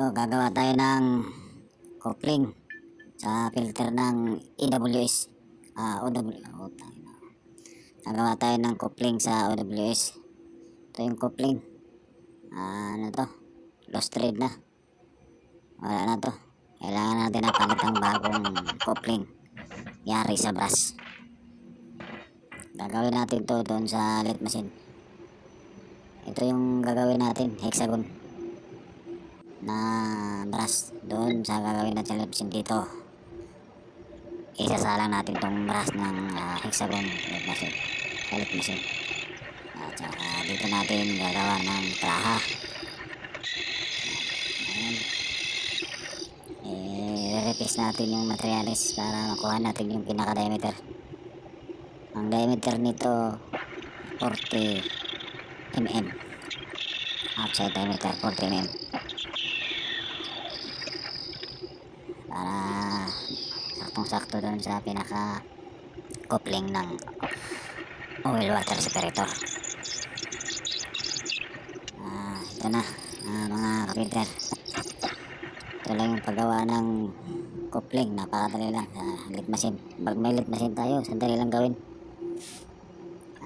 Ito, gagawa tayo ng coupling sa filter ng EWS. Ah, OW. Oh. Gagawa tayo ng coupling sa OWS. Ito yung coupling. Ah, ano to? Lost thread na. Wala na to. Kailangan natin na palit ang bagong coupling. Yari sa brass. Gagawin natin to doon sa lit machine. Ito yung gagawin natin, hexagon na brass doon sa gagawin natin machine dito. Isasalang natin tong brass ng ah, hexagon lit machine. Lit machine. At saka dito natin gagawa ng traha. I-replace natin yung materials para makuha natin yung pinaka-diameter. Ang diameter nito 40 mm. Outside diameter 40 mm. Para saktong-sakto doon sa pinaka coupling ng oil water separator. Ah, ito na, ah, mga kapinter. Ito lang yung paggawa ng coupling. Napakadali lang sa lit machine. Pag may lit machine tayo, sandali lang gawin.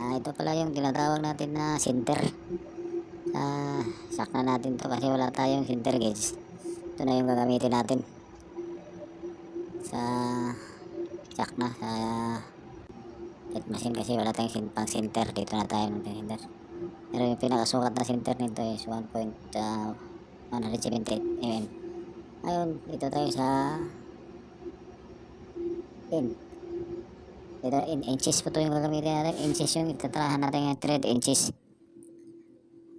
Ah, ito pala yung tinatawag natin na center. Ah, sakna natin to kasi wala tayong center gauge. Ito na yung gagamitin natin. Sa sakna sa lit machine kasi wala tayong pang center. Dito na tayo ng center. Pero yung pinakasukat na center nito is 1.178 mm. Ayun, dito tayo sa in. Dito, in inches po ito yung gagamitin natin. Inches yung itatrahan natin yung thread inches.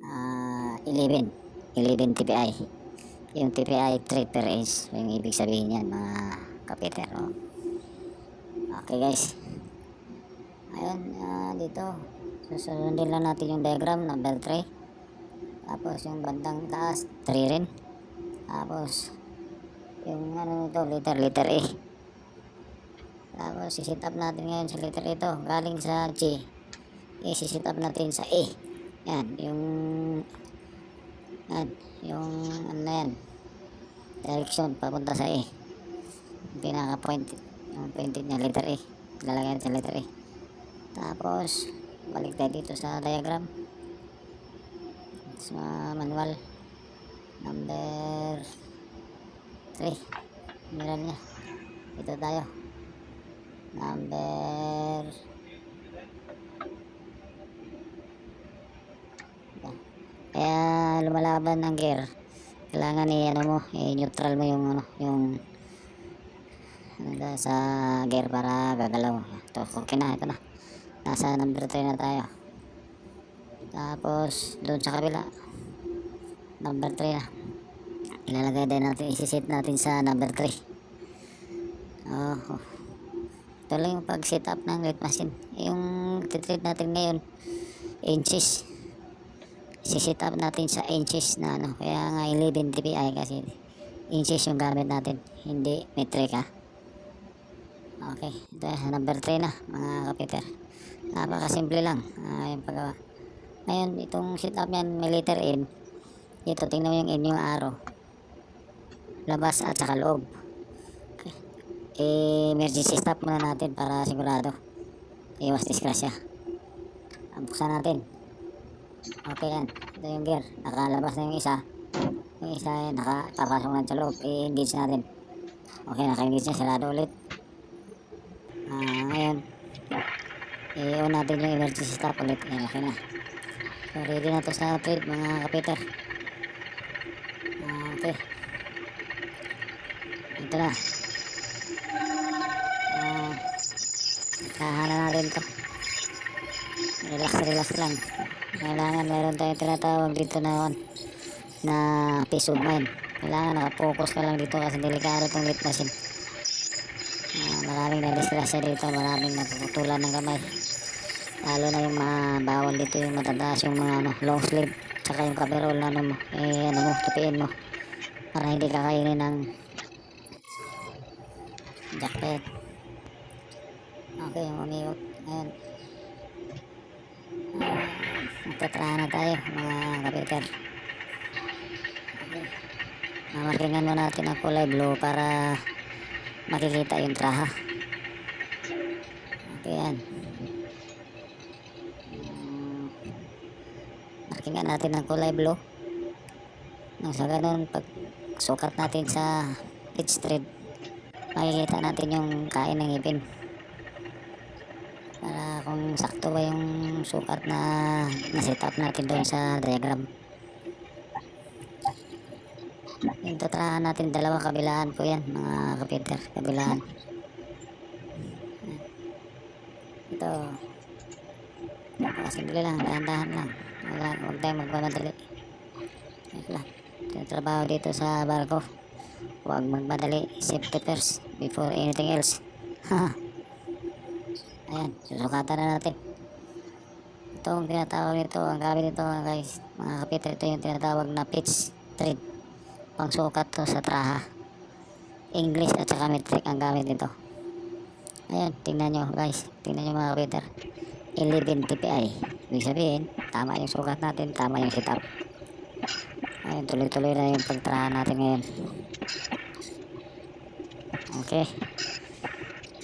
Ah, 11. 11 TPI. Yung TPI thread per inch. Yung ibig sabihin yan, mga kapiter. Oh. Okay guys. Ayun, ah, dito. Susundin lang natin yung diagram, number 3. Tapos yung bandang taas, 3 rin. Tapos, yung ano nito, letter, letter A. Tapos, sisit up natin ngayon sa letter ito. Galing sa G. I-sit up natin sa A. Yan, yung, yan, yung, ano na yan, direction, papunta sa A. Pinaka-point, yung pointed niya, letter A. Lalagyan natin letter A. Tapos, balik tayo dito sa diagram. Sa manual. Number 3. Meron niya. Ito tayo. Number Kaya lumalaban ang gear. Kailangan i ano mo, i-neutral mo yung ano, yung ba, sa gear para gagalaw. Ito, okay na, ito na. Nasa number 3 na tayo. Tapos, doon sa kabila. Number 3 na. Ilalagay din natin, isi-set natin sa number 3. Oh, oh. Ito lang yung pag-set up ng lit machine. Yung titreat natin ngayon, inches. Si-set up natin sa inches na ano. Kaya nga 11 dpi kasi inches yung gamit natin. Hindi metric ha. Okay, ito na, number 3 na mga kapiter. Napakasimple lang ah, yung paggawa. Ngayon, itong setup yan, may letter N. Dito, tingnan mo yung N yung arrow. Labas at saka loob. Okay. emergency stop muna natin para sigurado. Iwas disgrasya. Ah, Buksan natin. Okay yan. Ito yung gear. Nakalabas na yung isa. Yung isa ay nakapapasok na sa loob. I-engage natin. Okay, naka-engage na. Sarado ulit. Ah, ngayon. I-on natin yung emergency stop ulit. Ayan, okay na. So, ready na to sa trade, mga kapiter. Ah, okay. Ito na. Ah, kahanan natin to. Relax, relax lang. Kailangan meron tayong tinatawag dito na on na peace of mind. Kailangan nakapokus ka lang dito kasi delikado itong lit machine. Ah, maraming na-disgrasya dito, maraming napuputulan ng kamay. Lalo na yung mga dito yung matataas yung mga ano, long sleeve. Tsaka yung coverall na ano eh ano mo, tupiin mo. Para hindi kakainin ng jacket. Okay, umiwag. Ayan. Ah, Magtatrahan na tayo, mga kapiter. Okay. Mamakingan mo natin ang kulay blue para makikita yung traha. Okay yan. Mm, Markingan natin ang kulay blue. Nang sa ganun, pag sukat natin sa pitch thread, makikita natin yung kain ng ipin. Para kung sakto ba yung sukat na na-set up natin doon sa diagram. Tatrahan natin dalawang kabilaan po yan mga kapiter kabilaan. Ito. Simple lang, dahan-dahan lang. Wala, huwag tayong magmamadali. Wait lang. Trabaho dito sa barko. Huwag magmadali. Safety first before anything else. Ayan, susukatan na natin. Ito ang tinatawag nito, ang gamit nito guys, mga kapiter, ito yung tinatawag na pitch thread. Pangsukat to sa traha. English at saka metric ang gamit nito. Ayan, tingnan nyo guys, tingnan nyo mga kapiter. 11 TPI. Ibig sabihin, tama yung sukat natin, tama yung setup. Ayun, tuloy-tuloy na yung pagtrahan natin ngayon. Okay.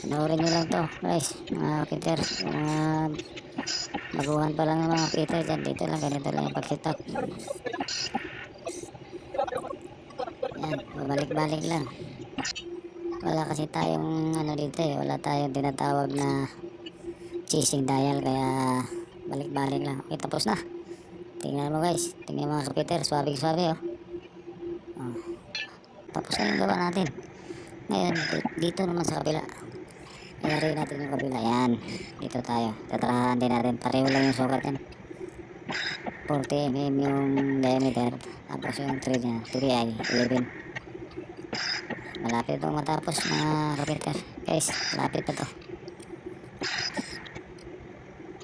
Panoorin nyo lang to, guys. Mga Peter, mga baguhan pa lang ng mga Peter dyan. Dito lang, ganito lang yung pag-setup. Yan, babalik-balik lang. Wala kasi tayong ano dito eh, wala tayong tinatawag na chasing dial kaya balik-balik lang. Okay, tapos na. Tingnan mo guys, tingnan mga kapiter, swabe-swabe oh. oh. Tapos na yung gawa natin. Ngayon, di- dito naman sa kabila. Iyari natin yung kabila. Yan. Dito tayo. Tatrahan din natin. Pareho lang yung sukat yan. 40 mm yung diameter. Tapos yung thread niya. 3i. 11. Malapit itong matapos mga kapiter. Guys, malapit pa to.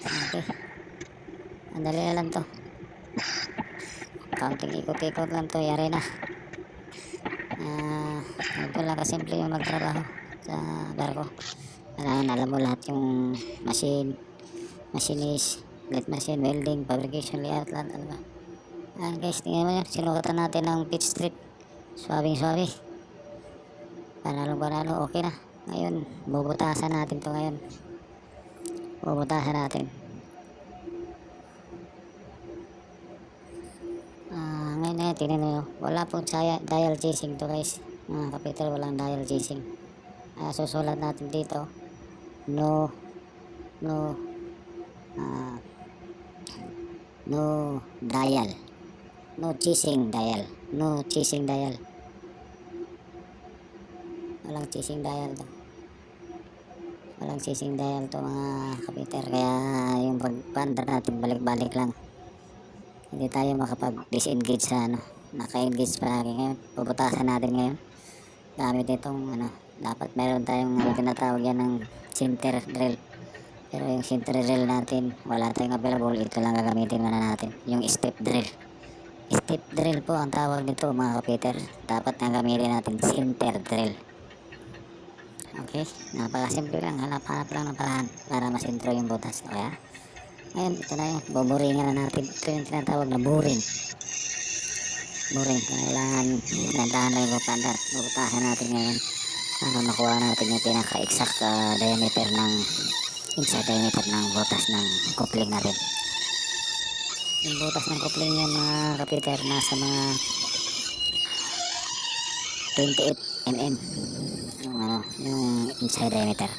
Okay. Ang dali na lang to. Counting ikot-ikot lang to. Yari na. Ah, ito lang kasimple yung magtrabaho sa barko. Kailangan alam mo lahat yung machine, machinist, light machine, welding, fabrication, layout, lahat alam mo. Ayan guys, tingnan mo yun. Sinukatan natin ng pitch strip. Swabing swabe. Panalo panalo, okay na. Ngayon, bubutasan natin to ngayon. Bubutasan natin. Ah, ngayon na tingnan nyo. Wala pong dial chasing to guys. Mga kapitol, walang dial chasing. Ah, susulat natin dito. No, no, ah, no dial. No chasing dial. No chasing dial. Walang chasing dial to. Walang chasing dial to mga kapiter. Kaya yung pag-pander natin balik-balik lang hindi tayo makapag-disengage sa ano naka-engage palagi ngayon puputasan natin ngayon gamit itong ano dapat meron tayong ano, tinatawag yan ng center drill pero yung center drill natin wala tayong available ito lang gagamitin muna natin yung step drill step drill po ang tawag nito mga kapiter dapat na gamitin natin center drill okay napakasimple lang hanap-hanap lang ng paraan para masintro yung butas okay? Ngayon, ito na yun. Buburingan na natin. Ito yung tinatawag na buring. Buring. Kailangan nandahan na yung bupandar. Bubutasan natin ngayon para makuha natin yung pinaka-exact uh, diameter ng inside diameter ng butas ng coupling natin. Yung butas ng coupling yun mga kapiter nasa mga 28 mm yung ano yung inside diameter.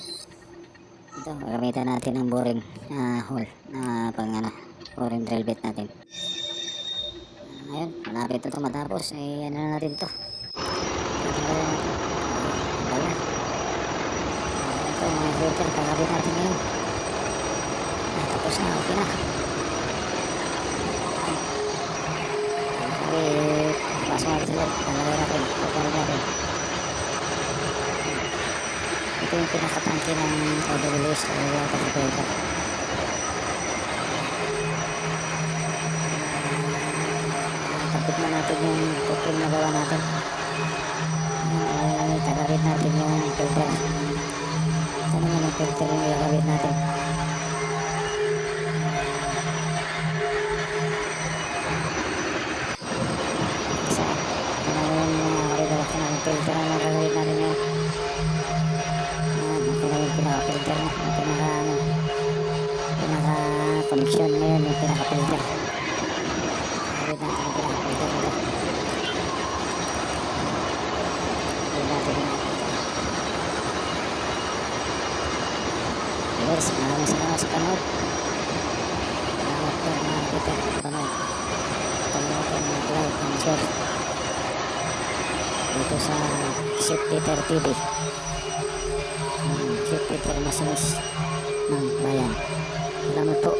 Ito gagamitan natin ng boring na hole na pang ano boring drill bit natin. Ah, ayun malapit na ito matapos eh ano na natin to Tatanggalin natin. Tanggal na. Ito mga filter kakabit natin ngayon Ah, tapos na okay na. Sabi pasok natin sa loob tanggalin natin pagkaroon natin. Ito yung pinakatangke ng OWS o water filter tapit na natin yung cooking na gawa natin tagabit natin yung filter naman yung filter yung gagawin natin sekarang sekarang sekarang nah, hancur. Itu sangat ship Peter Tibi hmm, ship Peter Masinis ng hmm, bayan selamat po